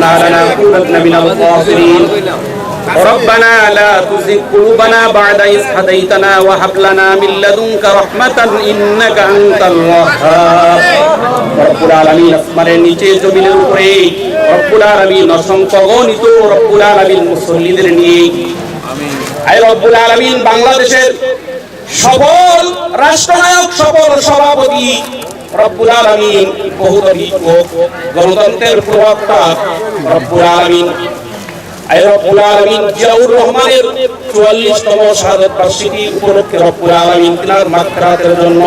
أخرتنا لنكونن من الخاسرين ربنا لا تزغ قلوبنا بعد إذ هديتنا وهب لنا من لدنك رحمة إنك أنت الوهاب রব্বুল আলামিন আসমানের নিচে জমিনের উপরে রব্বুল আলামিন অসংখ্য গণিত রব্বুল আলামিন মুসল্লিদের নিয়ে আয় রব্বুল আলামিন বাংলাদেশের সফল রাষ্ট্রনায়ক সফল সভাপতি রব্বুল আলামিন বহুদলীয় গণতন্ত্রের প্রবক্তা। রব্বুল আলামিন রব্বুল আলামিন, জিয়াউর রহমানের 44 তম শাহাদাত বার্ষিকী উপলক্ষে রব্বুল আলামিন তিনার মাগফিরাতের জন্য।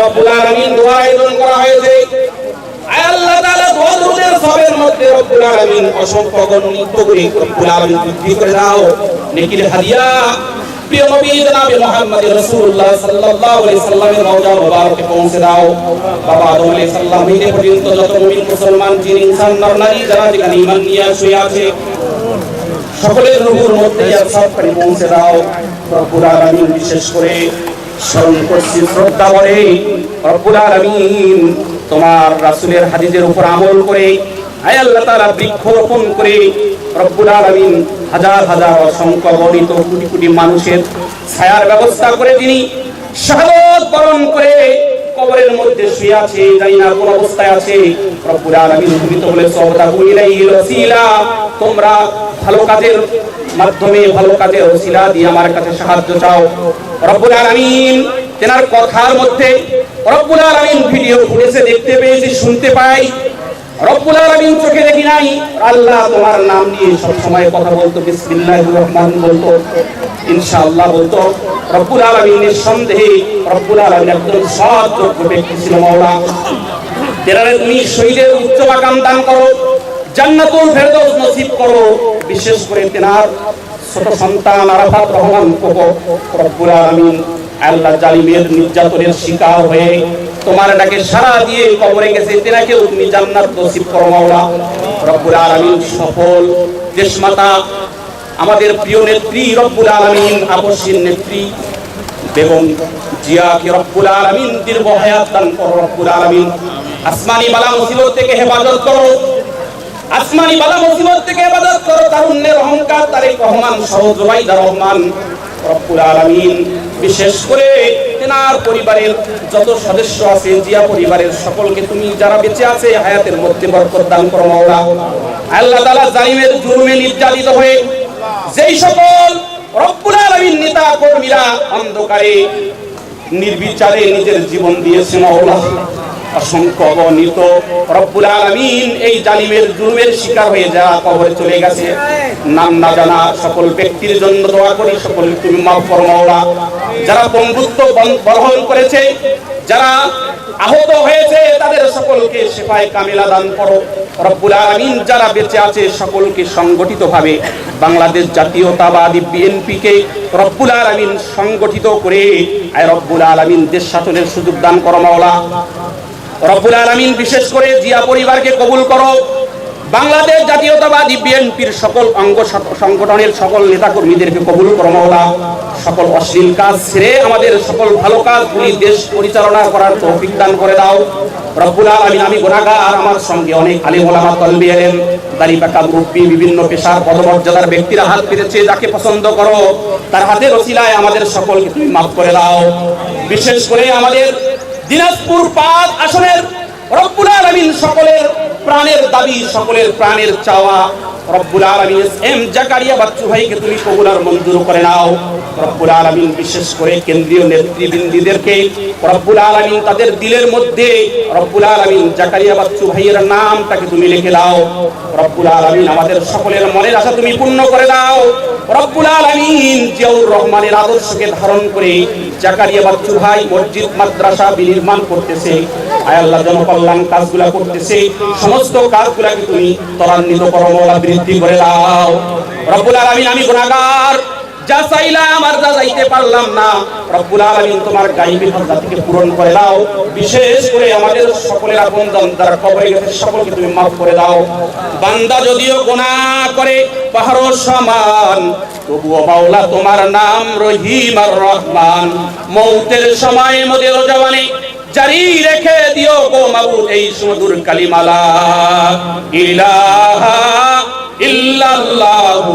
রব্বুল আলামিন অসংখ্য প্রিয় নবী মুহাম্মদ রাসূলুল্লাহ সাল্লাল্লাহু আলাইহি সাল্লামের রওজা মুবারকে পৌঁছে দাও। বাবা আদম আলাইহিস সালাম হইতে পর্যন্ত যত মুমিন মুসলমান ইনসান নর নারী, যারা যেখানে ঈমান নিয়ে শুয়ে আছে, সকলের রূহের মধ্যে পৌঁছে দাও। রব্বুল আলামিন বিশেষ করে শ্রদ্ধা করে, রব্বুল আলামিন, তোমার রাসূলের হাদিসের উপর আমল করে আয় আল্লাহ বৃক্ষরোপণ করে রব্বুল আলামিন হাজার হাজার অসংখ্য গণিত কোটি কোটি মানুষের ছায়ার ব্যবস্থা করে তিনি শাহাদত বরণ করে কবরের মধ্যে শুয়ে আছে, জানি না কোন অবস্থায় আছে। রব্বুল তুমি তো তোমরা ভালো কাজের মাধ্যমে ভালো কাজের ওসিলা দিয়ে আমার কাছে সাহায্য চাও। রব্বুল আলামিন তেনার কথার মধ্যে রব্বুল আলামিন ভিডিও ফুটেজে দেখতে পেয়েছি, শুনতে পাই। রব্বুল আলামিন চোখে দেখি নাই। আল্লাহ তোমার নাম নিয়ে সব সময় কথা বলতো, বিসমিল্লাহির রহমান বলতো, ইনশাআল্লাহ বলতো। রব্বুল আলামিনের সন্দেহে রব্বুল আলামিন একজন সৎ যোগ্য ছিল মাওলা। তেরারে তুমি শহীদের উচ্চ মাকাম দান করো, জান্নাতুল ফেরদৌস নসিব করো, বিশেষ করে তেনার ছোট সন্তান আরাফাত রহমান কোকো রব্বুল আলামিন। আল্লাহ জালিমের নির্যাতনের শিকার হয়ে তোমার ডাকে সারা দিয়ে কবরে গেছে, তেনাকেও তুমি জান্নাত নসিব করো, মাওলা। রব্বুল আলামিন সফল দেশমাতা, আমাদের প্রিয় নেত্রী, রব্বুল আলামিন আপসীন নেত্রী, বেগম জিয়াকে রব্বুল আলামিন দীর্ঘ হায়াত দান করো, রব্বুল আলামিন। আসমানি বালা মুসিবত থেকে হেফাজত করো। আসমানি বালা মুসিবত থেকে হেফাজত করো, তারুণ্যের অহংকার, তারেক রহমান সহ জুবাইদা রহমান। রব্বুল আলামিন বিশেষ করে তেনার পরিবারের যত সদস্য আছে, জিয়া পরিবারের সকলকে তুমি যারা বেঁচে আছে হায়াতের মধ্যে বরকত দান করো মাওলা। আল্লাহ তাআলা জালিমের জুলুমে নির্যাতিত হয়ে যেই সকল রব্বুল আলামিন নেতা কর্মীরা অন্ধকারে, নির্বিচারে নিজের জীবন দিয়েছে মাওলা। অসংখ্য অগণিত রব্বুল আলামিন এই জালিমের জুলুমের শিকার হয়ে যা কবরে চলে গেছে। নাম না জানা সকল ব্যক্তির জন্য দোয়া করি, সকল তুমি মাফ করো মাওলা। যারা পঙ্গুত্ব বন- বরণ করেছে, যারা আহত হয়েছে, তাদের সকলকে সেফায় কামিলা দান করো। রব্বুল আলামিন যারা বেঁচে আছে, সকলকে সংগঠিতভাবে বাংলাদেশ জাতীয়তাবাদী বিএনপিকে রব্বুল আলামিন সংগঠিত করে, আয় রব্বুল আলামিন দেশ শাসনের সুযোগ দান করো মাওলা। রব্বুল আলামিন বিশেষ করে জিয়া পরিবারকে কবুল করো। বাংলাদেশ জাতীয়তাবাদী বিএনপির সকল অঙ্গ সংগঠনের সকল নেতাকর্মীদেরকে কবুল করো, মাওলা। সকল অশ্লীল কাজ ছেড়ে আমাদের সকল ভালো কাজগুলি দেশ পরিচালনা করার তৌফিক দান করে দাও। রব্বুল আমি গুনাহগার আর আমার সঙ্গে অনেক আলিম ওলামা তলবি এলেন দাড়ি পাকা মুরব্বী বিভিন্ন পেশার পদমর্যাদার ব্যক্তিরা হাত পেতেছে যাকে পছন্দ করো। তার হাতের ওসিলায় আমাদের সকলকে তুমি মাফ করে দাও। বিশেষ করে আমাদের দিনাজপুর পাঁচ আসনের রব্বুল আলামিন সকলের প্রাণের দাবি, সকলের প্রাণের চাওয়া। রব্বুল আলামিন এম জাকারিয়া বাচ্চু ভাইকে তুমি কবুল আর মঞ্জুর করে নাও। রব্বুল আলামিন বিশেষ করে কেন্দ্রীয় নেতৃবৃন্দদেরকে রব্বুল আলামিন তাদের দিলের মধ্যে রব্বুল আলামিন জাকারিয়া বাচ্চু ভাইয়ের নামটাকে তুমি লিখে দাও। রব্বুল আলামিন আমাদের সকলের মনের আশা তুমি পূর্ণ করে দাও রব্বুল আলামিন জিয়াউর রহমানের আদর্শকে ধারণ করে জাকারিয়া বাচ্চু ভাই মসজিদ, মাদ্রাসা বিনির্মাণ করতেছে। আয় আল্লাহ জনকল্যাণ কাজগুলা করতেছে। সমস্ত কাজগুলাকে তুমি ত্বরান্বিত করো, মৌলা, বৃদ্ধি করে দাও। রব্বুল আলামিন, আমি গুনাহগার। যা চাইলাম আর যা যাইতে পারলাম না। রব্বুল আলামিন তোমার গাইবী জাতিকে পূরণ করে দাও। বিশেষ করে আমাদের সকলের আপনজন যারা কবরে গেছে সকলকে তুমি মাফ করে দাও। বান্দা যদিও গুনাহ করে পাহাড় সমান, তবুও মাওলা তোমার নাম রহিম আর রহমান। মৌতের সময় মোদের জওয়ানে জারি রেখে দিও গো মাবুদ, এই সুমধুর কালিমালা। ইলাহা ইল্লাল্লাহু